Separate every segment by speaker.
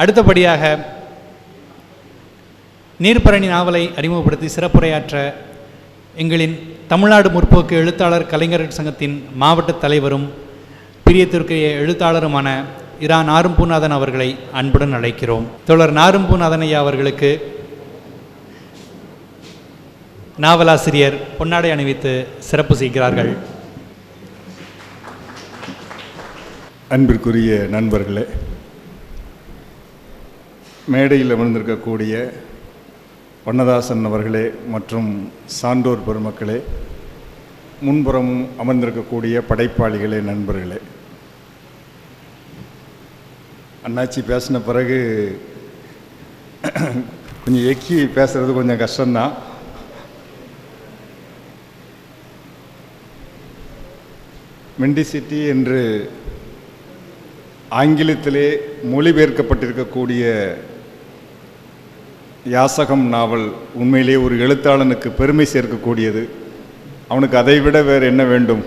Speaker 1: அடுத்தபடியாக நீர்ப்பரணி நாவலை அறிமுகப்படுத்தி சிறப்புரையாற்ற எங்களின் தமிழ்நாடு முற்போக்கு எழுத்தாளர் கலைஞர்கள் சங்கத்தின் மாவட்ட தலைவரும் பிரியத்திற்குரிய எழுத்தாளருமான இரா நாரும்பூநாதன் அவர்களை அன்புடன் அழைக்கிறோம். தோழர் நாரும்பூநாதன் ஐயா அவர்களுக்கு நாவலாசிரியர் பொன்னாடை அணிவித்து சிறப்பு செய்கிறார்கள்.
Speaker 2: அன்பிற்குரிய நண்பர்களே மேடையில் அமர்ந்திருக்கக்கூடிய வண்ணதாசன் அவர்களே மற்றும் சான்றோர் பெருமக்களே முன்புறமும் அமர்ந்திருக்கக்கூடிய படைப்பாளிகளே நண்பர்களே. அண்ணாச்சி பேசின பிறகு கொஞ்சம் எக்கி பேசுறது கொஞ்சம் கஷ்டம்தான். மெண்டிசிட்டி என்று ஆங்கிலத்திலே மொழிபெயர்க்கப்பட்டிருக்கக்கூடிய யாசகம் நாவல் உண்மையிலே ஒரு எழுத்தாளனுக்கு பெருமை சேர்க்கக்கூடியது. அவனுக்கு அதைவிட வேறு என்ன வேண்டும்?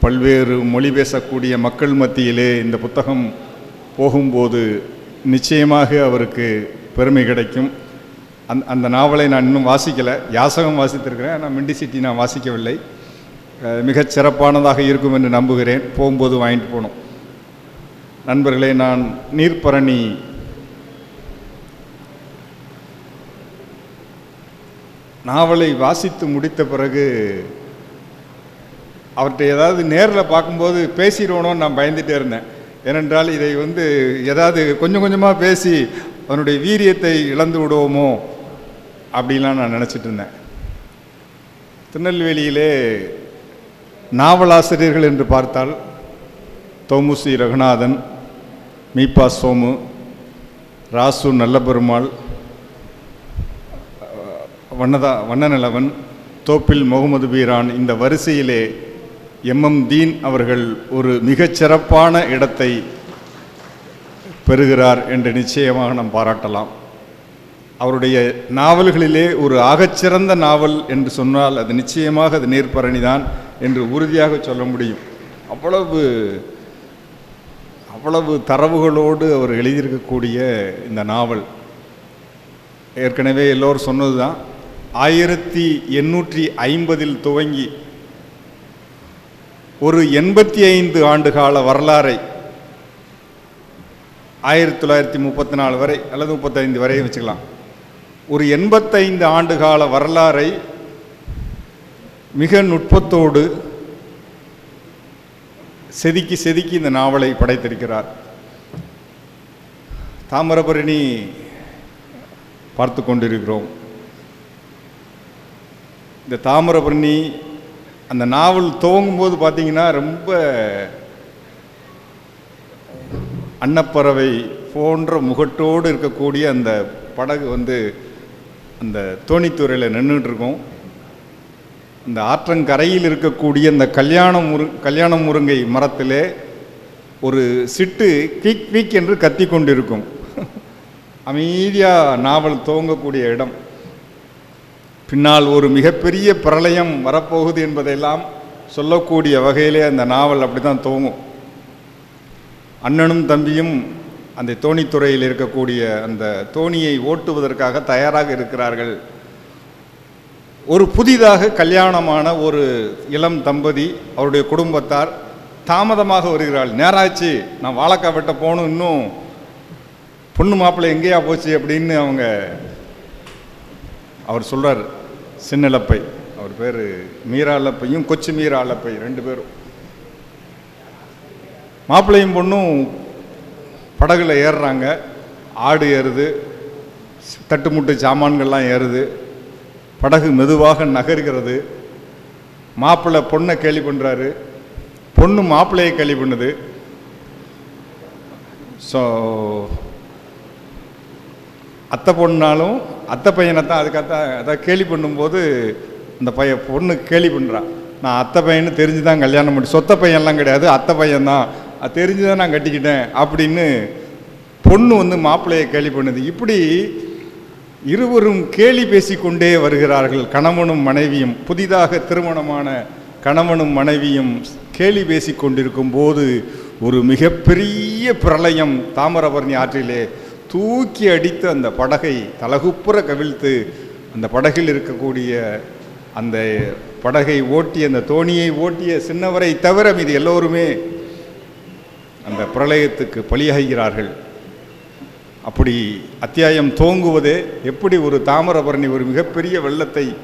Speaker 2: பல்வேறு மொழி பேசக்கூடிய மக்கள் மத்தியிலே இந்த புத்தகம் போகும்போது நிச்சயமாக அவருக்கு பெருமை கிடைக்கும். அந் அந்த நாவலை நான் இன்னும் வாசிக்கலை. யாசகம் வாசித்திருக்கிறேன் ஆனால் மெண்டிசிட்டி நான் வாசிக்கவில்லை. மிகச் சிறப்பானதாக இருக்கும் என்று நம்புகிறேன். போகும்போது வாங்கிட்டு போகணும். நண்பர்களே நான் நீர்ப்பரணி நாவலை வாசித்து முடித்த பிறகு அவர்கிட்ட ஏதாவது நேரில் பார்க்கும்போது பேசிடுவோனோன்னு நான் பயந்துட்டே இருந்தேன். ஏனென்றால் இதை வந்து ஏதாவது கொஞ்சம் கொஞ்சமாக பேசி அவனுடைய வீரியத்தை இழந்து விடுவோமோ அப்படிலாம் நான் நினச்சிட்டு இருந்தேன். திருநெல்வேலியிலே நாவலாசிரியர்கள் என்று பார்த்தால் தோமுசி ரகுநாதன் மீபா சோமு ராசு நல்லபெருமாள் வண்ணதா வண்ணநிலவன் தோப்பில் முகமது பீரான் இந்த வரிசையிலே எம்எம் தீன் அவர்கள் ஒரு மிகச்சிறப்பான இடத்தை பெறுகிறார் என்று நிச்சயமாக நாம் பாராட்டலாம். அவருடைய நாவல்களிலே ஒரு ஆகச்சிறந்த நாவல் என்று சொன்னால் அது நிச்சயமாக அது நேர்பரணி தான் என்று உறுதியாக சொல்ல முடியும். அவ்வளவு அவ்வளவு தரவுகளோடு அவர் எழுதியிருக்கக்கூடிய இந்த நாவல். ஏற்கனவே எல்லோரும் சொன்னது தான் ஆயிரத்தி எண்ணூற்றி ஐம்பதில் துவங்கி ஒரு எண்பத்தி ஐந்து ஆண்டு கால வரலாறை ஆயிரத்தி தொள்ளாயிரத்தி முப்பத்தி நாலு வரை அல்லது முப்பத்தைந்து வரை வச்சுக்கலாம். ஒரு எண்பத்தைந்து ஆண்டு கால வரலாறை மிக நுட்பத்தோடு செதுக்கி செதுக்கி இந்த நாவலை படைத்திருக்கிறார். தாமிரபரணி பார்த்து கொண்டிருக்கிறோம். இந்த தாமிரபரணி அந்த நாவல் துவங்கும்போது பார்த்தீங்கன்னா ரொம்ப அன்னப்பறவை போன்ற முகட்டோடு இருக்கக்கூடிய அந்த படகு வந்து அந்த தோணித்துறையில் நின்றுட்டு அந்த ஆற்றங்கரையில் இருக்கக்கூடிய அந்த கல்யாண முரு கல்யாண முருங்கை மரத்திலே ஒரு சிட்டு கிக் வீக் என்று கத்தி கொண்டிருக்கும் அமைதியாக நாவல் துவங்கக்கூடிய இடம். பின்னால் ஒரு மிகப்பெரிய பிரளயம் வரப்போகுது என்பதையெல்லாம் சொல்லக்கூடிய வகையிலே அந்த நாவல் அப்படி தான் துவங்கும் அண்ணனும் தம்பியும் அந்த தோணித்துறையில் இருக்கக்கூடிய அந்த தோணியை ஓட்டுவதற்காக தயாராக இருக்கிறார்கள். ஒரு புதிதாக கல்யாணமான ஒரு இளம் தம்பதி அவருடைய குடும்பத்தார் தாமதமாக வருகிறாள். நேராச்சு நான் வாழக்கா வெட்ட போகணும் இன்னும் பொண்ணு மாப்பிள்ளை எங்கேயா போச்சு? அப்படின்னு அவங்க அவர் சொல்கிறார் சின்னலப்பை. அவர் பேர் மீராலப்பையும் கொச்சு மீராலப்பை ரெண்டு பேரும். மாப்பிள்ளையும் பொண்ணும் படகுல ஏறுறாங்க. ஆடு ஏறுது தட்டுமுட்டு சாமான்கள்லாம் ஏறுது. படகு மெதுவாக நகர்கிறது. மாப்பிள்ளை பொண்ணை கேலி பண்ணுறாரு பொண்ணு மாப்பிள்ளையை கேலி பண்ணுது. ஸோ அத்தை பொண்ணாலும் அத்தை பையனை தான் அதுக்காக அதான் கேலி பண்ணும்போது அந்த பையன் பொண்ணு கேலி பண்ணுறான் நான் அத்தை பையனு தெரிஞ்சு தான் கல்யாணம் பண்ணி சொத்த பையன்லாம் கிடையாது அத்தை பையன் தான் அது தெரிஞ்சு தான் நான் கட்டிக்கிட்டேன் அப்படின்னு பொண்ணு வந்து மாப்பிள்ளையை கேலி பண்ணுது. இப்படி இருவரும் கேலி பேசிக்கொண்டே வருகிறார்கள். கணவனும் மனைவியும் புதிதாக திருமணமான கணவனும் மனைவியும் கேலி பேசிக்கொண்டிருக்கும் போது ஒரு மிகப்பெரிய பிரளயம் தாமிரபரணி ஆற்றிலே தூக்கி அடித்து அந்த படகை தலகுப்புற கவிழ்த்து அந்த படகில் இருக்கக்கூடிய அந்த படகை ஓட்டி அந்த தோணியை ஓட்டிய சின்னவரை தவிர மீது எல்லோருமே அந்த பிரளயத்துக்கு பலியாகிறார்கள். அப்படி அத்தியாயம் தோங்குவதே எப்படி ஒரு தாமிரபரணி ஒரு மிகப்பெரிய வெள்ளத்தை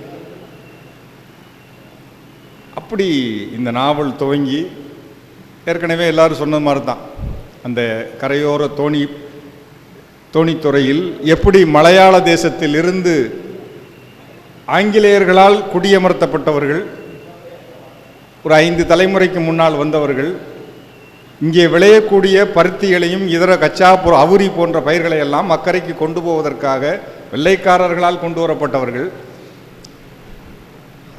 Speaker 2: அப்படி இந்த நாவல் துவங்கி ஏற்கனவே எல்லாரும் சொன்ன மாதிரி தான் அந்த கரையோர தோணி தொணித்துறையில் எப்படி மலையாள தேசத்தில் இருந்து ஆங்கிலேயர்களால் குடியமர்த்தப்பட்டவர்கள் ஒரு ஐந்து தலைமுறைக்கு முன்னால் வந்தவர்கள் இங்கே விளையக்கூடிய பருத்திகளையும் இதர கச்சா அவுரி போன்ற பயிர்களை எல்லாம் அக்கறைக்கு கொண்டு போவதற்காக வெள்ளைக்காரர்களால் கொண்டு வரப்பட்டவர்கள்.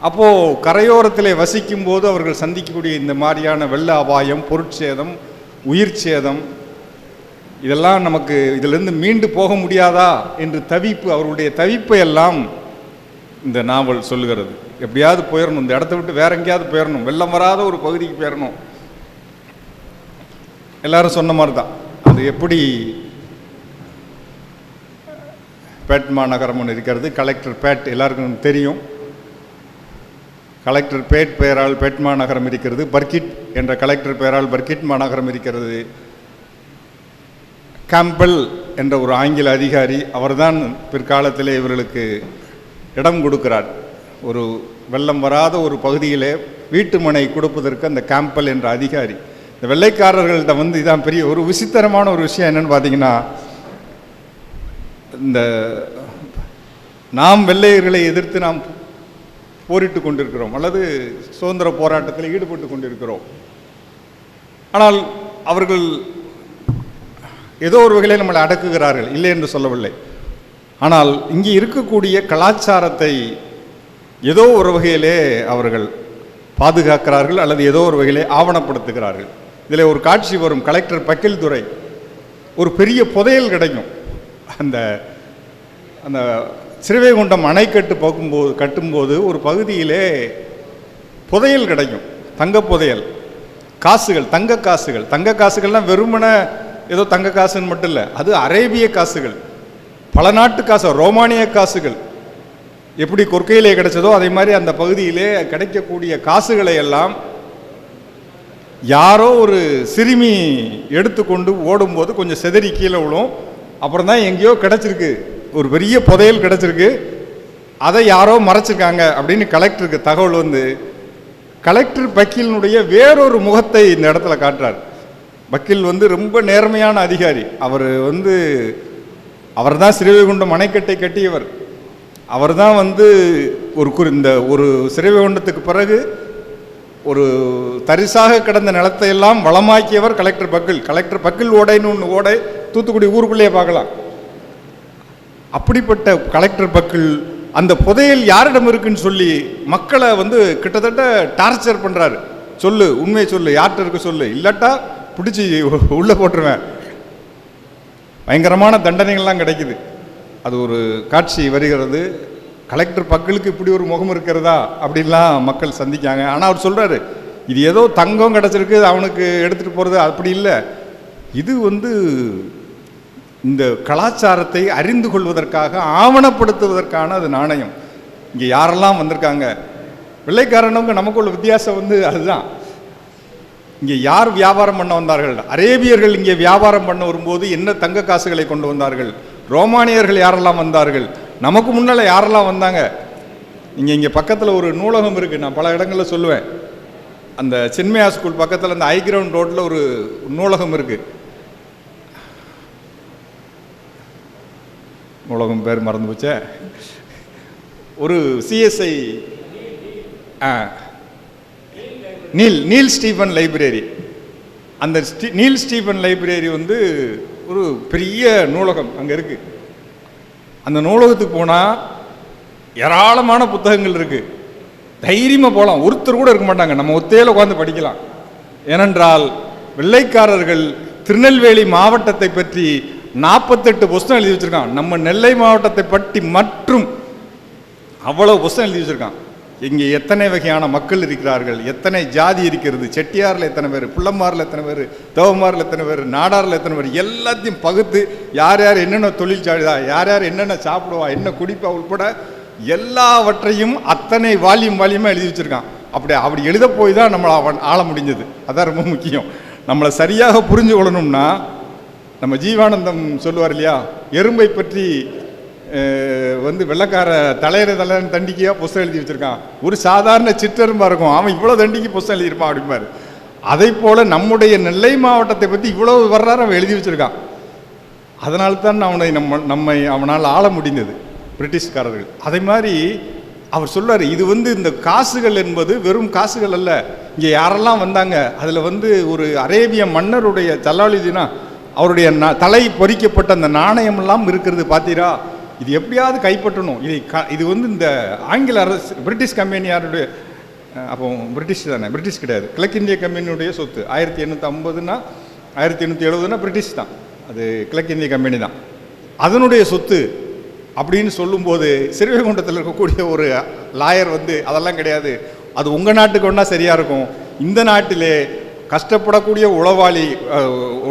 Speaker 2: அப்போது கரையோரத்தில் வசிக்கும் போது அவர்கள் சந்திக்கக்கூடிய இந்த மாதிரியான வெள்ள அபாயம் பொருட்சேதம் உயிர் சேதம் இதெல்லாம் நமக்கு இதிலிருந்து மீண்டு போக முடியாதா என்று தவிப்பு அவர்களுடைய தவிப்பை எல்லாம் இந்த நாவல் சொல்லுகிறது. எப்படியாவது போயிடணும் இந்த இடத்த விட்டு வேற எங்கேயாவது போயிடணும் வெள்ளம் வராத ஒரு பகுதிக்கு போயிடணும் எல்லாரும் சொன்ன மாதிரி தான் அது எப்படி பேட் மாநகரம் ஒன்று இருக்கிறது கலெக்டர் பேட் எல்லாருக்கும் தெரியும். கலெக்டர் பேட் பெயரால் பேட் மாநகரம் இருக்கிறது பர்கிட் என்ற கலெக்டர் பெயரால் பர்கிட் மாநகரம் இருக்கிறது. கேம்பல் என்ற ஒரு ஆங்கில அதிகாரி அவர்தான் பிற்காலத்திலே இவர்களுக்கு இடம் கொடுக்கிறார். ஒரு வெள்ளம் வராத ஒரு பகுதியிலே வீட்டு மனை கொடுப்பதற்கு அந்த கேம்பல் என்ற அதிகாரி. இந்த வெள்ளைக்காரர்கள்ட்ட வந்து இதான் பெரிய ஒரு விசித்திரமான ஒரு விஷயம் என்னென்னு பார்த்தீங்கன்னா இந்த நாம் வெள்ளையர்களை எதிர்த்து நாம் போரிட்டு கொண்டிருக்கிறோம். அல்லது சுதந்திர போராட்டத்தில் ஈடுபட்டு கொண்டிருக்கிறோம். ஆனால் அவர்கள் ஏதோ ஒரு வகையில் நம்மளை அடக்குகிறார்கள். இல்லை என்று சொல்லவில்லை. ஆனால் இங்கே இருக்கக்கூடிய கலாச்சாரத்தை ஏதோ ஒரு வகையிலே அவர்கள் பாதுகாக்கிறார்கள் அல்லது ஏதோ ஒரு வகையிலே ஆவணப்படுத்துகிறார்கள். இதில் ஒரு காட்சி வரும். கலெக்டர் பக்கில் துறை ஒரு பெரிய புதையல் கிடைக்கும். அந்த அந்த சிறுவைகுண்டம் அணைக்கட்டு போகும்போது கட்டும்போது ஒரு பகுதியிலே புதையல் கிடைக்கும். தங்க புதையல். காசுகள் தங்க காசுகள். தங்க காசுகள்லாம் வெறுமன ஏதோ தங்க காசுன்னு மட்டும் இல்லை அது அரேபிய காசுகள் பல நாட்டு காசு ரோமானிய காசுகள். எப்படி கொற்கையிலே கிடைச்சதோ அதே மாதிரி அந்த பகுதியிலே கிடைக்கக்கூடிய காசுகளை எல்லாம் யாரோ ஒரு சிறுமி எடுத்துக்கொண்டு ஓடும்போது கொஞ்சம் செதறி கீழே விழும். அப்புறம் தான் எங்கேயோ கிடச்சிருக்கு. ஒரு பெரிய புதையல் கிடச்சிருக்கு. அதை யாரோ மறைச்சிருக்காங்க அப்படின்னு கலெக்டருக்கு தகவல் வந்து கலெக்டர் பக்கீலினுடைய வேறொரு முகத்தை இந்த இடத்துல காட்டுறார். வக்கீல் வந்து ரொம்ப நேர்மையான அதிகாரி. அவர் வந்து அவர் தான் சிறுவைகுண்டம் அணைக்கட்டை கட்டியவர். அவர் தான் வந்து ஒரு குறி இந்த ஒரு சிறுவைகுண்டத்துக்கு பிறகு ஒரு தரிசாக கிடந்த நிலத்தை எல்லாம் வளமாக்கியவர் கலெக்டர் பக்கில். கலெக்டர் பக்கில் ஓடைன்னு ஒன்று ஓடை தூத்துக்குடி ஊருக்குள்ளேயே பார்க்கலாம். அப்படிப்பட்ட கலெக்டர் பக்கில் அந்த புதையல் யாரிடம் இருக்குன்னு சொல்லி மக்களை வந்து கிட்டத்தட்ட டார்ச்சர் பண்ணுறாரு சொல்லு உண்மையை சொல்லு யார்கிட்ட இருக்க சொல்லு. இல்லாட்டா பிடிச்சி உள்ளே போட்டுருவேன். பயங்கரமான தண்டனைகள்லாம் கிடைக்குது. அது ஒரு காட்சி வருகிறது. கலெக்டர் பக்களுக்கு இப்படி ஒரு முகம் இருக்கிறதா? அப்படின்லாம் மக்கள் சந்திக்காங்க. ஆனால் அவர் சொல்கிறாரு இது ஏதோ தங்கம் கிடச்சிருக்கு அவனுக்கு எடுத்துகிட்டு போகிறது அப்படி இல்லை. இது வந்து இந்த கலாச்சாரத்தை அறிந்து கொள்வதற்காக ஆவணப்படுத்துவதற்கான அது நாணயம். இங்கே யாரெல்லாம் வந்திருக்காங்க? வெள்ளைக்காரனுக்கு நமக்குள்ள வித்தியாசம் வந்து அதுதான். இங்கே யார் வியாபாரம் பண்ண வந்தார்கள்? அரேபியர்கள் இங்கே வியாபாரம் பண்ண வரும்போது என்ன தங்க காசுகளை கொண்டு வந்தார்கள்? ரோமானியர்கள் யாரெல்லாம் வந்தார்கள்? நமக்கு முன்னால் யாரெல்லாம் வந்தாங்க? இங்கே இங்கே பக்கத்தில் ஒரு நூலகம் இருக்குது நான் பல இடங்களில் சொல்லுவேன். அந்த சின்மயா ஸ்கூல் பக்கத்தில் அந்த ஐகிரவுண்ட் ரோட்டில் ஒரு நூலகம் இருக்குது நூலகம் பேர் மறந்து போச்சே. ஒரு சிஎஸ்ஐ ஆ. நீல் நீல் ஸ்டீஃபன் லைப்ரரி அந்த ஸ்டீ நீல் ஸ்டீஃபன் லைப்ரரி வந்து ஒரு பெரிய நூலகம் அங்கே இருக்குது அந்த நூலகத்துக்கு போனால் ஏராளமான புத்தகங்கள் இருக்குது தைரியமாக போகலாம் ஒருத்தர் கூட இருக்க மாட்டாங்க. நம்ம ஒத்தையில் உட்காந்து படிக்கலாம். ஏனென்றால் வெள்ளைக்காரர்கள் திருநெல்வேலி மாவட்டத்தை பற்றி நாற்பத்தெட்டு புஸ்தகம் எழுதி வச்சிருக்கான் நம்ம நெல்லை மாவட்டத்தை பற்றி மற்றும் அவ்வளோ புஸ்தகம் எழுதி வச்சிருக்கான் இங்கே எத்தனை வகையான மக்கள் இருக்கிறார்கள்? எத்தனை ஜாதி இருக்கிறது? செட்டியாரில் எத்தனை பேர்? புள்ளம்மாரில் எத்தனை பேர்? தேவமாரில் எத்தனை பேர்? நாடாரில் எத்தனை பேர்? எல்லாத்தையும் பகுத்து யார் யார் என்னென்ன தொழில் சாடுதா யார் யார் என்னென்ன சாப்பிடுவா என்ன குடிப்பா உட்பட எல்லாவற்றையும் அத்தனை வால்யூம் வால்யூமாக எழுதி வச்சுருக்கான். அப்படி அப்படி எழுத போய் தான் நம்மளை அவன் ஆள முடிஞ்சது. அதான் ரொம்ப முக்கியம். நம்மளை சரியாக புரிஞ்சு கொள்ளணும்னா நம்ம ஜீவானந்தம் சொல்லுவார் இல்லையா? எறும்பை பற்றி வந்து வெள்ளக்கார தலையிற தலைன்னு தண்டிக்கையாக புஸ்தகம் எழுதி வச்சுருக்கான். ஒரு சாதாரண சிற்றரும்பாக இருக்கும். அவன் இவ்வளோ தண்டிக்கு புஸ்தகம் எழுதியிருப்பான் அப்படிம்பாரு. அதே போல் நம்முடைய நெல்லை மாவட்டத்தை பற்றி இவ்வளவு வரலாறு அவன் எழுதி வச்சுருக்கான். அதனால தான் அவனை நம்ம நம்மை அவனால் ஆள முடிந்தது பிரிட்டிஷ்காரர்கள். அதே மாதிரி அவர் சொல்கிறார் இது வந்து இந்த காசுகள் என்பது வெறும் காசுகள் அல்ல. இங்கே யாரெல்லாம் வந்தாங்க அதில் வந்து ஒரு அரேபிய மன்னருடைய ஜலாலுதீனா அவருடைய ந- தலை பொறிக்கப்பட்ட அந்த நாணயமெல்லாம் இருக்கிறது பார்த்தீரா இது எப்படியாவது கைப்பற்றணும். இதை க இது வந்து இந்த ஆங்கில அரசு பிரிட்டிஷ் கம்பெனியாருடைய அப்போ பிரிட்டிஷ் தானே பிரிட்டிஷ் கிடையாது. கிழக்கிந்திய கம்பெனியுடைய சொத்து ஆயிரத்தி எண்ணூற்றி ஐம்பதுனா ஆயிரத்தி எண்ணூற்றி எழுபதுனா பிரிட்டிஷ் தான். அது கிழக்கிந்திய கம்பெனி தான். அதனுடைய சொத்து அப்படின்னு சொல்லும்போது சிறுவைகுண்டத்தில் இருக்கக்கூடிய ஒரு லாயர் வந்து அதெல்லாம் கிடையாது. அது உங்கள் நாட்டுக்கு ஒன்றா சரியாக இருக்கும். இந்த நாட்டிலே கஷ்டப்படக்கூடிய உளவாளி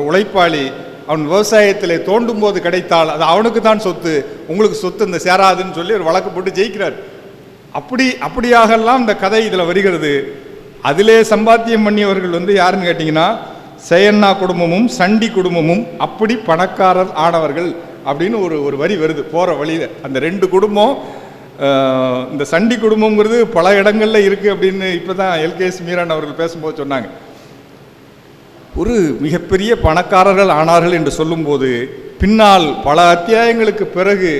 Speaker 2: உழைப்பாளி அவன் விவசாயத்தில் தோண்டும் போது கிடைத்தால் அது அவனுக்கு தான் சொத்து உங்களுக்கு சொத்து இந்த சேராதுன்னு சொல்லி ஒரு வழக்கு போட்டு ஜெயிக்கிறார். அப்படி அப்படியாகலாம் இந்த கதை இதில் வருகிறது. அதிலே சம்பாத்தியம் பண்ணியவர்கள் வந்து யாருன்னு கேட்டிங்கன்னா செயன்னா குடும்பமும் சண்டி குடும்பமும் அப்படி பணக்காரர் ஆனவர்கள் அப்படின்னு ஒரு ஒரு வரி வருது போகிற வழியில். அந்த ரெண்டு குடும்பம் இந்த சண்டி குடும்பங்கிறது பல இடங்களில் இருக்குது அப்படின்னு இப்போ தான் எல்கேஎஸ் மீரான் அவர்கள் பேசும்போது சொன்னாங்க. ஒரு மிகப்பெரிய பணக்காரர்கள் ஆனார்கள் என்று சொல்லும்போது பின்னால் பல அத்தியாயங்களுக்கு பிறகு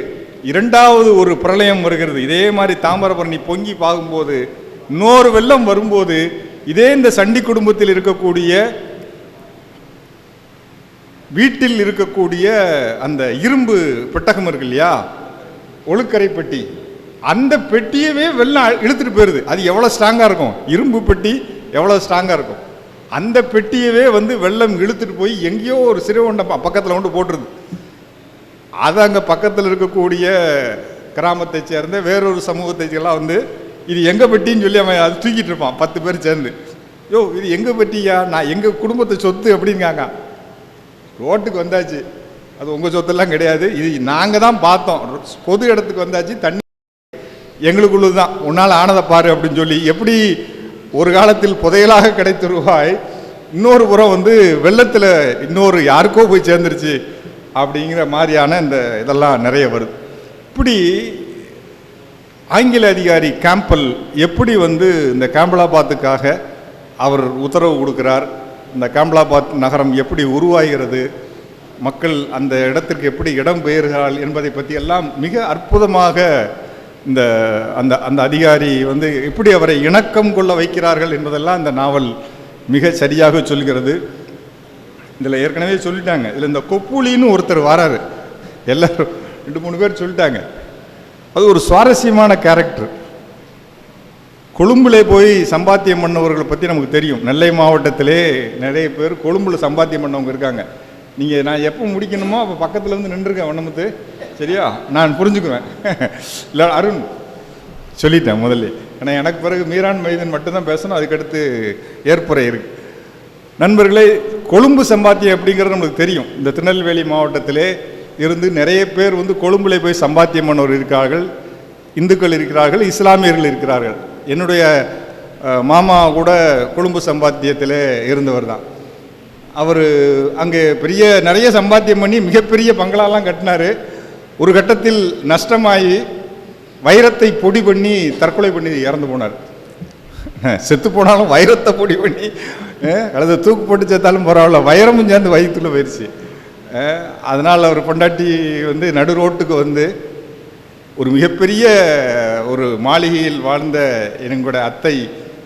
Speaker 2: இரண்டாவது ஒரு பிரளயம் வருகிறது. இதே மாதிரி தாமிரபரணி பொங்கி பார்க்கும்போது இன்னொரு வெள்ளம் வரும்போது இதே இந்த சண்டி குடும்பத்தில் இருக்கக்கூடிய வீட்டில் இருக்கக்கூடிய அந்த இரும்பு பெட்டகம் இருக்கு இல்லையா? ஒழுக்கரை பெட்டி. அந்த பெட்டியவே வெள்ளம் இழுத்துட்டு போயிருது. அது எவ்வளோ ஸ்ட்ராங்காக இருக்கும்? இரும்பு பெட்டி எவ்வளோ ஸ்ட்ராங்காக இருக்கும்? அந்த பெட்டியவே வந்து வெள்ளம் இழுத்துட்டு போய் எங்கேயோ ஒரு சிறுவண்டம் பக்கத்தில் கொண்டு போட்டுருது. அது அங்கே பக்கத்தில் இருக்கக்கூடிய கிராமத்தை சேர்ந்த வேறொரு சமூகத்தை வந்து இது எங்கள் பெட்டின்னு சொல்லி அவன் அது தூக்கிட்டு இருப்பான். பத்து பேர் சேர்ந்து. யோ இது எங்கள் பெட்டியா? நான் எங்கள் குடும்பத்தை சொத்து அப்படிங்காங்க. ரோட்டுக்கு வந்தாச்சு. அது உங்கள் சொத்தெல்லாம் கிடையாது. இது நாங்கள் தான் பார்த்தோம். பொது இடத்துக்கு வந்தாச்சு. தண்ணி எங்களுக்குள்ளது தான் உன்னால் ஆனதை பாரு அப்படின்னு சொல்லி எப்படி ஒரு காலத்தில் புதையலாக கிடைத்த ரூபாய் இன்னொரு புறம் வந்து வெள்ளத்தில் இன்னொரு யாருக்கோ போய் சேர்ந்துருச்சு அப்படிங்கிற மாதிரியான இந்த இதெல்லாம் நிறைய வருது. இப்படி ஆங்கில அதிகாரி கேம்பல் எப்படி வந்து இந்த கேம்பலாபாத்துக்காக அவர் உத்தரவு கொடுக்கிறார் இந்த கேம்பலாபாத் நகரம் எப்படி உருவாகிறது மக்கள் அந்த இடத்திற்கு எப்படி இடம் பெயர்கிறார்கள் என்பதை பற்றி எல்லாம் மிக அற்புதமாக இந்த அந்த அந்த அதிகாரி வந்து எப்படி அவரை இணக்கம் கொள்ள வைக்கிறார்கள் என்பதெல்லாம் இந்த நாவல் மிக சரியாக சொல்கிறது. இதில் ஏற்கனவே சொல்லிட்டாங்க. இதில் இந்த கொப்புளின்னு ஒருத்தர் வராரு. எல்லாரும் ரெண்டு மூணு பேர் சொல்லிட்டாங்க. அது ஒரு சுவாரஸ்யமான கேரக்டர் கொழும்புலே போய் சம்பாத்தியம் பண்ணவர்களை பற்றி நமக்கு தெரியும். நெல்லை மாவட்டத்திலே நிறைய பேர் கொழும்புல சம்பாத்தியம் பண்ணவங்க இருக்காங்க. நீங்கள் நான் எப்போ முடிக்கணுமோ அப்போ பக்கத்தில் வந்து நின்றுருக்கேன் வண்ணமுத்து. சரியா? நான் புரிஞ்சுக்குவேன். இல்லை அருண் சொல்லிட்டேன் முதல்ல. ஆனால் எனக்கு பிறகு மீரான் மைதன் மட்டும்தான் பேசணும் அதுக்கடுத்து ஏற்புரை இருக்கு. நண்பர்களே கொழும்பு சம்பாத்தியம் அப்படிங்கிறது நமக்கு தெரியும். இந்த திருநெல்வேலி மாவட்டத்திலே இருந்து நிறைய பேர் வந்து கொழும்புல போய் சம்பாத்தியம் பண்ணவர் இருக்கிறார்கள் இந்துக்கள் இருக்கிறார்கள் இஸ்லாமியர்கள் இருக்கிறார்கள். என்னுடைய மாமா கூட கொழும்பு சம்பாத்தியத்தில் இருந்தவர் தான். அவர் அங்கே பெரிய நிறைய சம்பாத்தியம் பண்ணி மிகப்பெரிய பங்களாலாம் கட்டினார். ஒரு கட்டத்தில் நஷ்டமாகி வைரத்தை பொடி பண்ணி தற்கொலை பண்ணி இறந்து போனார். செத்து போனாலும் வைரத்தை பொடி பண்ணி அல்லது தூக்கு போட்டு சேர்த்தாலும் பரவாயில்ல வைரமும் சேர்ந்து வயிற்றுல போயிடுச்சு அதனால் அவர் பொண்டாட்டி வந்து நடு ரோட்டுக்கு வந்து ஒரு மிகப்பெரிய ஒரு மாளிகையில் வாழ்ந்த எங்களுடைய அத்தை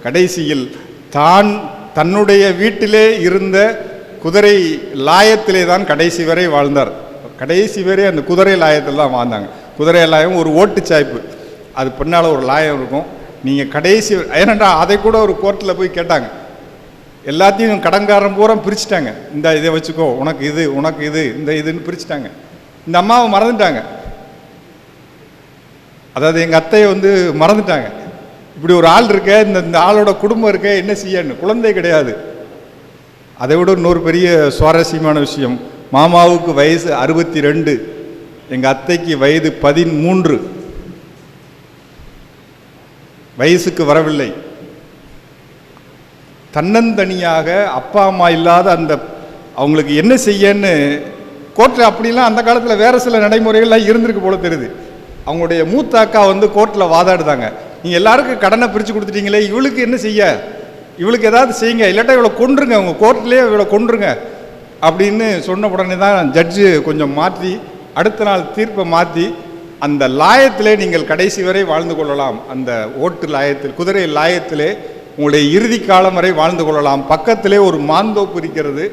Speaker 2: கடைசியில் தான் தன்னுடைய வீட்டிலே இருந்த குதிரை லாயத்திலே தான் கடைசி வரை வாழ்ந்தார். கடைசி வரை அந்த குதிரை லாயத்தில் தான் வாழ்ந்தாங்க. குதிரை லாயம் ஒரு ஓட்டுச்சாய்ப்பு அது பின்னால் ஒரு லாயம் இருக்கும். நீங்கள் கடைசி ஏன்னா அதை கூட ஒரு கோர்ட்டில் போய் கேட்டாங்க. எல்லாத்தையும் கடன்காரன் பூரா பிரிச்சுட்டாங்க. இந்த இதை வச்சுக்கோ உனக்கு இது உனக்கு இது இந்த இதுன்னு பிரிச்சுட்டாங்க. இந்த அம்மாவை மறந்துட்டாங்க. அதாவது எங்கள் அத்தையை வந்து மறந்துட்டாங்க. இப்படி ஒரு ஆள் இருக்க இந்த இந்த ஆளோட குடும்பம் இருக்க என்ன செய்யன்னு? குழந்தை கிடையாது. அதை விட இன்னொரு பெரிய சுவாரஸ்யமான விஷயம் மாமாவுக்கு வயசு அறுபத்தி ரெண்டு எங்கள் அத்தைக்கு வயது பதிமூன்று. வயசுக்கு வரவில்லை. தன்னந்தனியாக அப்பா அம்மா இல்லாத அந்த அவங்களுக்கு என்ன செய்யன்னு கோர்ட்டில் அப்படிலாம் அந்த காலத்தில் வேறு சில நடைமுறைகள்லாம் இருந்திருக்கு போல தெரியுது. அவங்களுடைய மூத்த அக்கா வந்து கோர்ட்டில் வாதாடுதாங்க. நீங்கள் எல்லாருக்கும் கடனை பிரித்து கொடுத்துட்டீங்களே இவளுக்கு என்ன செய்ய? இவளுக்கு ஏதாவது செய்யுங்க இல்லாட்டா இவளை கொண்டுருங்க உங்கள் கோர்ட்லேயே இவளை கொன்றுங்க. அப்படின்னு சொன்ன உடனே தான் ஜட்ஜு கொஞ்சம் மாற்றி அடுத்த நாள் தீர்ப்பை மாற்றி அந்த லாயத்திலே நீங்கள் கடைசி வரை வாழ்ந்து கொள்ளலாம். அந்த ஓட்டு லாயத்தில் குதிரை லாயத்திலே உங்களுடைய இறுதி காலம் வரை வாழ்ந்து கொள்ளலாம். பக்கத்திலே ஒரு மாந்தோப்பு இருக்கிறது.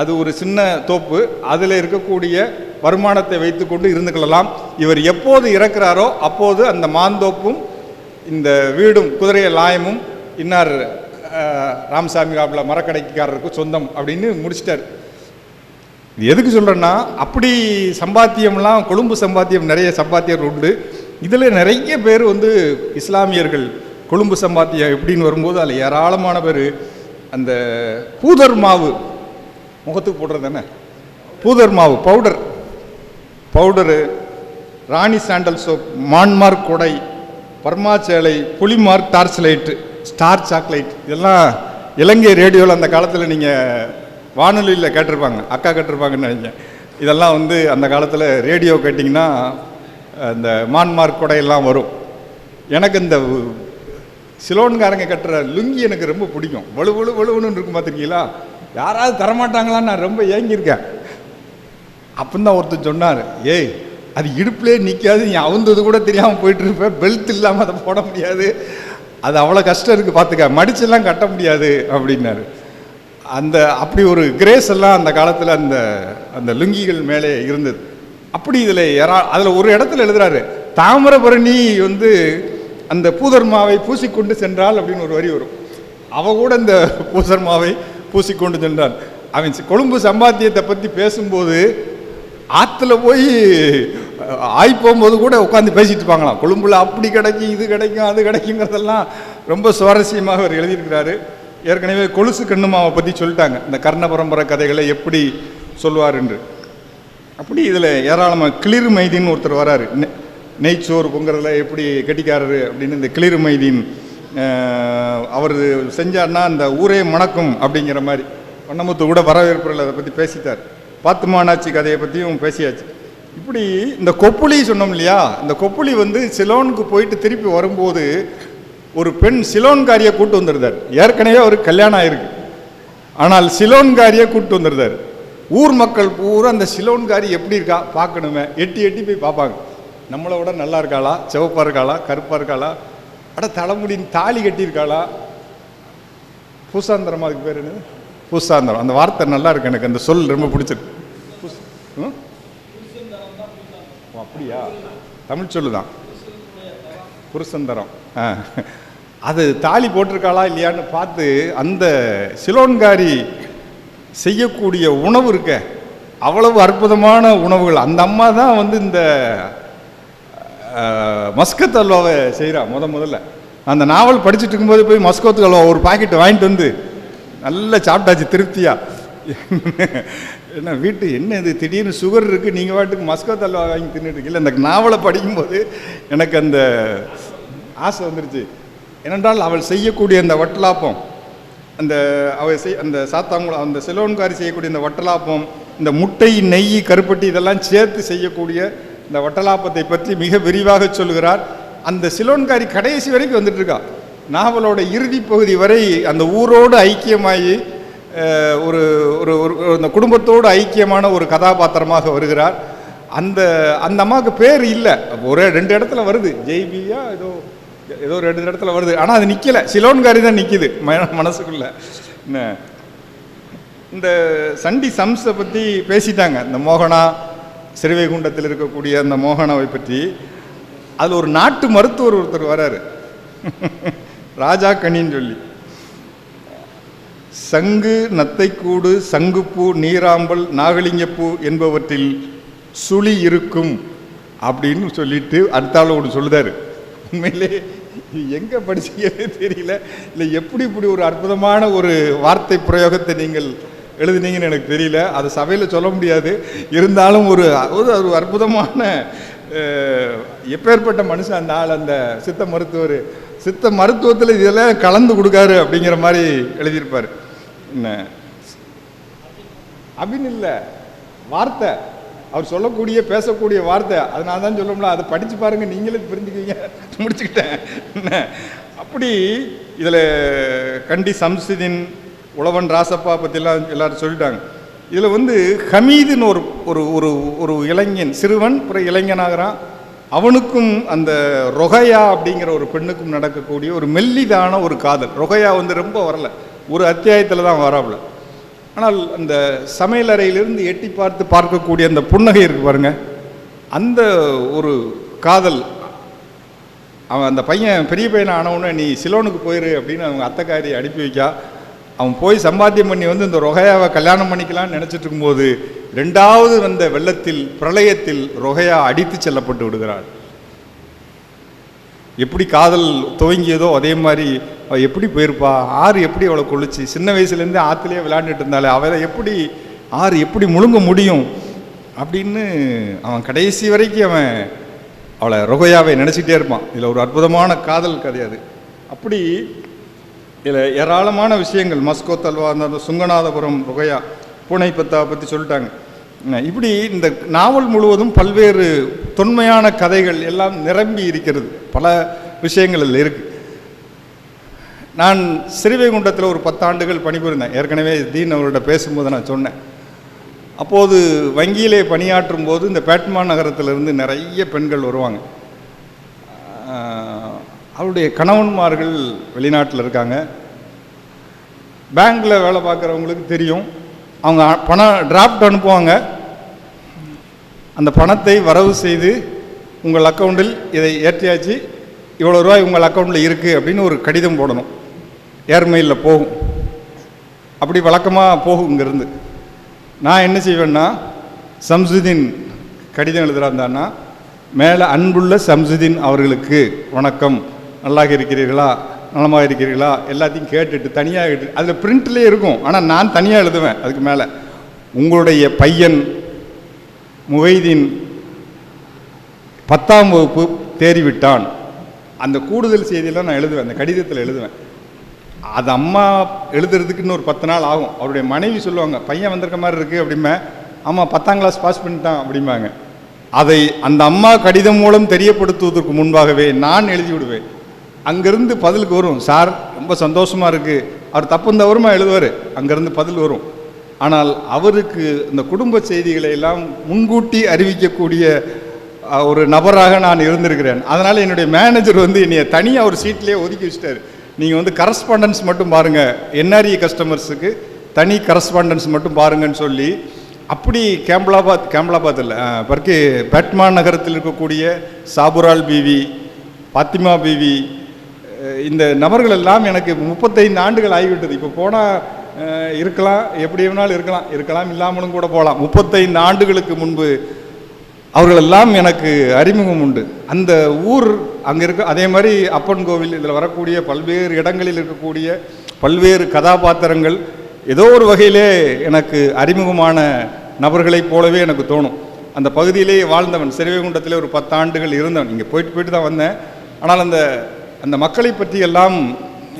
Speaker 2: அது ஒரு சின்ன தோப்பு. அதில் இருக்கக்கூடிய வருமானத்தை வைத்துக்கொண்டு இருந்து கொள்ளலாம். இவர் எப்போது இறக்குறாரோ அப்போது அந்த மாந்தோப்பும் இந்த வீடும் குதிரை லாயமும் இன்னார் ராமசாமி காப்பில் மரக்கடைக்காரருக்கு சொந்தம் அப்படின்னு முடிச்சிட்டார். இது எதுக்கு சொல்கிறேன்னா அப்படி சம்பாத்தியம்லாம் கொழும்பு சம்பாத்தியம் நிறைய சம்பாத்தியர் உண்டு. இதில் நிறைய பேர் வந்து இஸ்லாமியர்கள் கொழும்பு சம்பாத்தியம் எப்படின்னு வரும்போது அதில் ஏராளமான பேர் அந்த பூதர் மாவு முகத்துக்கு போடுறது தானே? பூதர் மாவு powder. Powder Rani sandal soap மான்மார்க் கொடை பர்மா சேலை புலிமார்க் டார்ச் லைட்டு ஸ்டார் சாக்லைட் இதெல்லாம் இலங்கை ரேடியோவில் அந்த காலத்தில் நீங்கள் வானொலியில் கேட்டிருப்பாங்க அக்கா கேட்டிருப்பாங்கன்னு நினைக்கிறேன். இதெல்லாம் வந்து அந்த காலத்தில் ரேடியோ கேட்டிங்கன்னா அந்த மான்மார்க் கொடையெல்லாம் வரும். எனக்கு இந்த சிலோன்காரங்க கட்டுற லுங்கி எனக்கு ரொம்ப பிடிக்கும். வலு வலு வலுன்னு இருக்கும் பார்த்துருக்கீங்களா? யாராவது தரமாட்டாங்களான்னு நான் ரொம்ப ஏங்கியிருக்கேன். அப்பந்தான் தான் ஒருத்தர் சொன்னார். ஏய் அது இடுப்புலே நிற்காது நீ அவுந்தது கூட தெரியாமல் போயிட்டுருப்பேன் பெல்ட் இல்லாமல் அதை போட முடியாது. அது அவ்வளோ கஷ்டம் இருக்குது பார்த்துக்க. மடிச்செல்லாம் கட்ட முடியாது அப்படின்னாரு. அந்த அப்படி ஒரு கிரேஸ் எல்லாம் அந்த காலத்தில் அந்த அந்த லுங்கிகள் மேலே இருந்தது. அப்படி இதில் யாரா அதில் ஒரு இடத்துல எழுதுறாரு தாமிரபரணி வந்து அந்த பூதர்மாவை பூசிக்கொண்டு சென்றால் அப்படின்னு ஒரு வரி வரும். அவ கூட இந்த பூசர்மாவை பூசிக்கொண்டு சென்றான். அவன் கொழும்பு சம்பாத்தியத்தை பற்றி பேசும்போது ஆற்றுல போய் ஆய் போகும்போது கூட உட்காந்து பேசிட்டு இருப்பாங்களாம். கொழும்புல அப்படி கிடைக்கும் இது கிடைக்கும் அது கிடைக்குங்கிறதெல்லாம் ரொம்ப சுவாரஸ்யமாக அவர் எழுதியிருக்கிறாரு. ஏற்கனவே கொலுசு கண்ணுமாவை பற்றி சொல்லிட்டாங்க. இந்த கர்ண பரம்பரை கதைகளை எப்படி சொல்வார் என்று. அப்படி இதில் ஏராளமாக கிளிர் மைதின்னு ஒருத்தர் வராரு. நெ- நெய்ச்சோறு பொங்குறதுல எப்படி கெட்டிக்காரரு அப்படின்னு இந்த கிளிர் மைதீன் அவர் செஞ்சார்னா அந்த ஊரே மணக்கும் அப்படிங்கிற மாதிரி. வண்ணமுத்து கூட வரவேற்புகள் அதை பற்றி பேசிட்டார். பாத்துமானாச்சி கதையை பற்றியும் பேசியாச்சு. இப்படி இந்த கொப்புளி சொன்னோம் இல்லையா? இந்த கொப்புளி வந்து சிலோனுக்கு போயிட்டு திருப்பி வரும்போது ஒரு பெண் சிலோன்காரியை கூட்டு வந்திருந்தார். ஏற்கனவே அவருக்கு கல்யாணம் ஆயிருக்கு. ஆனால் சிலோன்காரியை கூட்டு வந்திருந்தார். ஊர் மக்கள் பூரா அந்த சிலோன்காரி எப்படி இருக்கா பார்க்கணுமே. எட்டி எட்டி போய் பார்ப்பாங்க. நம்மளை விட நல்லா இருக்காளா சிவப்பாக இருக்காளா கருப்பாக இருக்காளா அட தலைமுடியின் தாலி கட்டியிருக்காளா? பூசாந்தரமா அதுக்கு பேர் என்னது? பூசாந்தரம். அந்த வார்த்தை நல்லா இருக்கு எனக்கு. அந்த சொல் ரொம்ப பிடிச்சிருக்கு. ம்? ஓ, அப்படியா? தமிழ் சொல்லு தான் புருஷந்தரம் ஆ. அது தாலி போட்டிருக்காளா இல்லையான்னு பார்த்து அந்த சிலோன்காரி செய்யக்கூடிய உணவு இருக்க. அவ்வளவு அற்புதமான உணவுகள். அந்த அம்மா தான் வந்து இந்த மஸ்கத் அல்வாவை செய்கிறா முத முதல்ல. அந்த நாவல் படிச்சுட்டு இருக்கும்போது போய் மஸ்கத் அல்வா ஒரு பாக்கெட் வாங்கிட்டு வந்து நல்லா சாப்பிட்டாச்சு திருப்தியாக என்ன வீட்டு என்ன இது? திடீர்னு சுகர் இருக்குது நீங்கள் வாட்டுக்கு மஸ்கத் அல்வா வாங்கி தின்னுட்டு இருக்கீங்களா. இந்த நாவலை படிக்கும்போது எனக்கு அந்த ஆசை வந்துருச்சு. ஏனென்றால் அவள் செய்யக்கூடிய அந்த வட்டலாப்பம் அந்த அவள் செய் அந்த சாத்தாங்குளம் அந்த சிலோன்காரி செய்யக்கூடிய இந்த வட்டலாப்பம் இந்த முட்டை நெய் கருப்பட்டி இதெல்லாம் சேர்த்து செய்யக்கூடிய இந்த வட்டலாப்பத்தை பற்றி மிக விரிவாக சொல்கிறார். அந்த சிலோன்காரி கடைசி வரைக்கும் வந்துட்டுருக்கா. நாவலோட இறுதி பகுதி வரை அந்த ஊரோடு ஐக்கியமாகி ஒரு ஒரு ஒரு ஒரு அந்த குடும்பத்தோடு ஐக்கியமான ஒரு கதாபாத்திரமாக வருகிறார். அந்த அந்த அம்மாவுக்கு பேர் இல்லை. ஒரே ரெண்டு இடத்துல வருது. ஜெய்பியா ஏதோ ஏதோ ஒரு ரெண்டு இடத்துல வருது. ஆனால் அது நிற்கலை சிலோன்காரி தான் நிற்கிது ம மனசுக்குள்ள. என்ன? இந்த சண்டி சம்ஸை பற்றி பேசிட்டாங்க. இந்த மோகனா சிறுவைகுண்டத்தில் இருக்கக்கூடிய அந்த மோகனாவை பற்றி. அதில் ஒரு நாட்டு மருத்துவர் ஒருத்தர் வராரு. ராஜா கனின்னு சொல்லி. சங்கு நத்தைக்கூடு சங்குப்பூ நீராம்பல் நாகலிங்கப்பூ என்பவற்றில் சுழி இருக்கும் அப்படின்னு சொல்லிட்டு அடுத்தாள் ஒன்று சொல்லுதாரு. உண்மையிலே எங்கே படிச்சீங்கன்னே தெரியல. இல்லை எப்படி இப்படி ஒரு அற்புதமான ஒரு வார்த்தை பிரயோகத்தை நீங்கள் எழுதுனீங்கன்னு எனக்கு தெரியல. அது சபையில் சொல்ல முடியாது. இருந்தாலும் ஒரு ஒரு அற்புதமான அஹ், எப்பேற்பட்ட மனுஷன் அந்த ஆள் அந்த சித்த மருத்துவர். சித்த மருத்துவத்தில் இதெல்லாம் கலந்து கொடுக்காரு அப்படிங்கிற மாதிரி எழுதியிருப்பார். என்ன? அப்படின்னு இல்லை வார்த்தை. அவர் சொல்லக்கூடிய பேசக்கூடிய வார்த்தை அதனால தான் சொல்லணும்ல அதை படித்து பாருங்கள் நீங்களே புரிஞ்சுக்குவீங்க. முடிச்சுக்கிட்டேன். என்ன? அப்படி இதில் கண்டி சம்சுதீன் உழவன் ராசப்பா பற்றிலாம் எல்லாரும் சொல்லிட்டாங்க. இதில் வந்து ஹமீதுன்னு ஒரு ஒரு ஒரு ஒரு இளைஞன் சிறுவன் அப்புறம் இளைஞனாகிறான். அவனுக்கும் அந்த ரொகையா அப்படிங்கிற ஒரு பெண்ணுக்கும் நடக்கக்கூடிய ஒரு மெல்லிதான ஒரு காதல். ரொகையா வந்து ரொம்ப வரல. ஒரு அத்தியாயத்தில் தான் வராப்புல. ஆனால் அந்த சமையலறையிலிருந்து எட்டி பார்த்து பார்க்கக்கூடிய அந்த புன்னகை இருக்கு பாருங்க. அந்த ஒரு காதல் அவன் அந்த பையன் பெரிய பையனை ஆனவுடனே நீ சிலோனுக்கு போயிரு அப்படின்னு அவங்க அத்தைக்காரி அனுப்பி வைக்கா. அவன் போய் சம்பாத்தியம் பண்ணி வந்து இந்த ரொகையாவை கல்யாணம் பண்ணிக்கலாம்னு நினச்சிட்டு இருக்கும்போது ரெண்டாவது வந்த வெள்ளத்தில் பிரளயத்தில் ரொகையா அடித்து செல்லப்பட்டு விடுகிறாள். எப்படி காதல் துவங்கியதோ அதே மாதிரி அவள் எப்படி போயிருப்பா? ஆறு எப்படி அவளை கொள்ளுச்சு சின்ன வயசுலேருந்தே ஆற்றுலேயே விளையாண்டுட்டு இருந்தாலே அவளை எப்படி ஆறு எப்படி முழுங்க முடியும்? அப்படின்னு அவன் கடைசி வரைக்கும் அவன் அவளை ரொகையாவை நினச்சிட்டே இருப்பான். இதில் ஒரு அற்புதமான காதல் கதை அது. அப்படி இதில் ஏராளமான விஷயங்கள் மஸ்கோ தல்வா அந்த சுங்கநாதபுரம் ரொகையா பூனை பத்தா பற்றி சொல்லிட்டாங்க. இப்படி இந்த நாவல் முழுவதும் பல்வேறு தொன்மையான கதைகள் எல்லாம் நிரம்பி இருக்கிறது. பல விஷயங்கள் இதில் இருக்கு. நான் சிறுவைகுண்டத்தில் ஒரு பத்தாண்டுகள் பணிபுரிந்தேன். ஏற்கனவே தீன் அவர்கிட்ட பேசும்போது நான் சொன்னேன். அப்போது வங்கியிலே பணியாற்றும் போது இந்த பேட்மான் நகரத்திலிருந்து நிறைய பெண்கள் வருவாங்க. அவருடைய கணவன்மார்கள் வெளிநாட்டில் இருக்காங்க. பேங்க்கில் வேலை பார்க்குறவங்களுக்கு தெரியும். அவங்க பணம் டிராஃப்ட் அனுப்புவாங்க அந்த பணத்தை வரவு செய்து உங்கள் அக்கௌண்ட்டில் இதை ஏற்றியாச்சு. இவ்வளோ ரூபாய் உங்கள் அக்கௌண்ட்டில் இருக்குது அப்படின்னு ஒரு கடிதம் போடணும். ஏர்மெயிலில் போகும். அப்படி வழக்கமாக போகும் இங்கேருந்து. நான் என்ன செய்வேன்னா சம்சுதீன் கடிதம் எழுதுறாந்தான்னா மேலே அன்புள்ள சம்சுதீன் அவர்களுக்கு வணக்கம். நல்லாக இருக்கிறீர்களா? நலமாக இருக்கிறீர்களா எல்லாத்தையும் கேட்டுட்டு தனியாக அதில் பிரிண்ட்லேயே இருக்கும். ஆனால் நான் தனியாக எழுதுவேன் அதுக்கு மேலே. உங்களுடைய பையன் முகைதீன் பத்தாம் வகுப்பு தேறிவிட்டான். அந்த கூடுதல் செய்தியெல்லாம் நான் எழுதுவேன். அந்த கடிதத்தில் எழுதுவேன். அது அம்மா எழுதுறதுக்கு இன்னொரு பத்து நாள் ஆகும். அவருடைய மனைவி சொல்லுவாங்க பையன் வந்திருக்க மாதிரி இருக்குது அப்படிமே ஆமாம் பத்தாம் கிளாஸ் பாஸ் பண்ணிட்டான் அப்படிம்பாங்க. அதை அந்த அம்மா கடிதம் மூலம் தெரியப்படுத்துவதற்கு முன்பாகவே நான் எழுதி விடுவேன். அங்கேருந்து பதிலுக்கு வரும். சார் ரொம்ப சந்தோஷமாக இருக்குது அவர் தப்பு எழுதுவார். அங்கேருந்து பதில் வரும். ஆனால் அவருக்கு இந்த குடும்ப செய்திகளை எல்லாம் முன்கூட்டி அறிவிக்கக்கூடிய ஒரு நபராக நான் இருந்திருக்கிறேன். அதனால் என்னுடைய மேனேஜர் வந்து என்னை தனியாக ஒரு சீட்லேயே ஒதுக்கி வச்சிட்டாரு. நீங்கள் வந்து கரஸ்பாண்டன்ஸ் மட்டும் பாருங்கள் என்ஆர்இ கஸ்டமர்ஸுக்கு தனி கரஸ்பாண்டன்ஸ் மட்டும் பாருங்கன்னு சொல்லி அப்படி கேம்பலாபாத் கேம்பலாபாத் இல்லை பர்கே பேட்மா நகரத்தில் இருக்கக்கூடிய சாபுரால் பீவி பாத்திமா பிவி இந்த நபர்கள் எல்லாம் எனக்கு முப்பத்தைந்து ஆண்டுகள் ஆகிவிட்டது. இப்போ போனால் இருக்கலாம் எப்படி வேணாலும் இருக்கலாம். இருக்கலாம் இல்லாமலும் கூட போகலாம் முப்பத்தைந்து ஆண்டுகளுக்கு முன்பு அவர்களெல்லாம் எனக்கு அறிமுகம் உண்டு. அந்த ஊர் அங்கே இருக்க அதே மாதிரி அப்பன் கோவில் இதில் வரக்கூடிய பல்வேறு இடங்களில் இருக்கக்கூடிய பல்வேறு கதாபாத்திரங்கள் ஏதோ ஒரு வகையிலே எனக்கு அறிமுகமான நபர்களைப் போலவே எனக்கு தோணும். அந்த பகுதியிலேயே வாழ்ந்தவன் சிறுவைகுண்டத்திலே ஒரு பத்தாண்டுகள் இருந்தவன். இங்கே போயிட்டு போயிட்டு தான் வந்தேன். ஆனால் அந்த அந்த மக்களை பற்றி எல்லாம்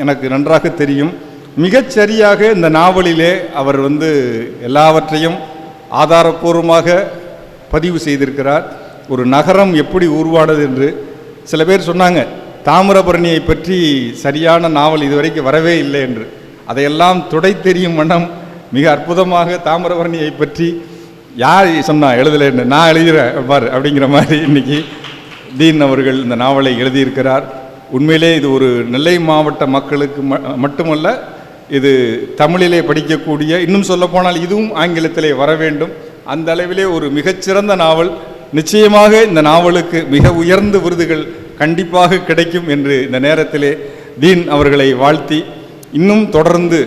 Speaker 2: எனக்கு நன்றாக தெரியும். மிகச்சரியாக இந்த நாவலிலே அவர் வந்து எல்லாவற்றையும் ஆதாரப்பூர்வமாக பதிவு செய்திருக்கிறார். ஒரு நகரம் எப்படி உருவானது என்று சில பேர் சொன்னாங்க தாமிரபரணியை பற்றி சரியான நாவல் இதுவரைக்கும் வரவே இல்லை என்று. அதையெல்லாம் துடை தெரியும் வண்ணம் மிக அற்புதமாக தாமிரபரணியை பற்றி யார் சொன்னா எழுதலைன்னு நான் எழுதுகிறேன் பாரு அப்படிங்கிற மாதிரி இன்னைக்கு தீன் அவர்கள் இந்த நாவலை எழுதியிருக்கிறார். உண்மையிலே இது ஒரு நெல்லை மாவட்ட மக்களுக்கு ம- மட்டுமல்ல இது தமிழிலே படிக்கக்கூடிய இன்னும் சொல்லப்போனால் இதுவும் ஆங்கிலத்திலே வர வேண்டும். அந்த அளவிலே ஒரு மிகச்சிறந்த நாவல். நிச்சயமாக இந்த நாவலுக்கு மிக உயர்ந்த விருதுகள் கண்டிப்பாக கிடைக்கும் என்று இந்த நேரத்திலே தீன் அவர்களை வாழ்த்தி இன்னும் தொடர்ந்து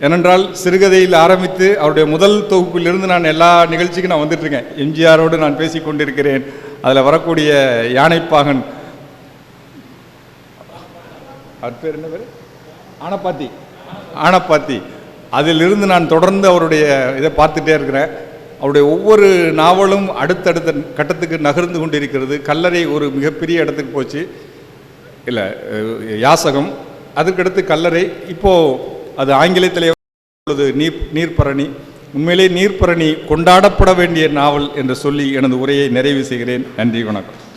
Speaker 2: ஏனென்றால் சிறுகதையில் ஆரம்பித்து அவருடைய முதல் தொகுப்பிலிருந்து நான் எல்லா நிகழ்ச்சிக்கும் நான் வந்துட்டுருக்கேன். எம்ஜிஆரோடு நான் பேசி கொண்டிருக்கிறேன் அதில் வரக்கூடிய யானைப்பாகன் அவர் பேர் என்ன பேர்? ஆனப்பாத்தி. ஆனப்பாத்தி. அதிலிருந்து நான் தொடர்ந்து அவருடைய இதை பார்த்துட்டே இருக்கிறேன். அவருடைய ஒவ்வொரு நாவலும் அடுத்தடுத்த கட்டத்துக்கு நகர்ந்து கொண்டிருக்கிறது. கல்லறை ஒரு மிகப்பெரிய இடத்துக்கு போச்சு. இல்லை யாசகம். அதுக்கடுத்து கல்லறை. இப்போது அது ஆங்கிலத்திலே உள்ளது நீர் நீர்ப்பரணி. உண்மையிலே நீர்ப்பரணி கொண்டாடப்பட வேண்டிய நாவல் என்று சொல்லி எனது உரையை நிறைவு செய்கிறேன். நன்றி வணக்கம்.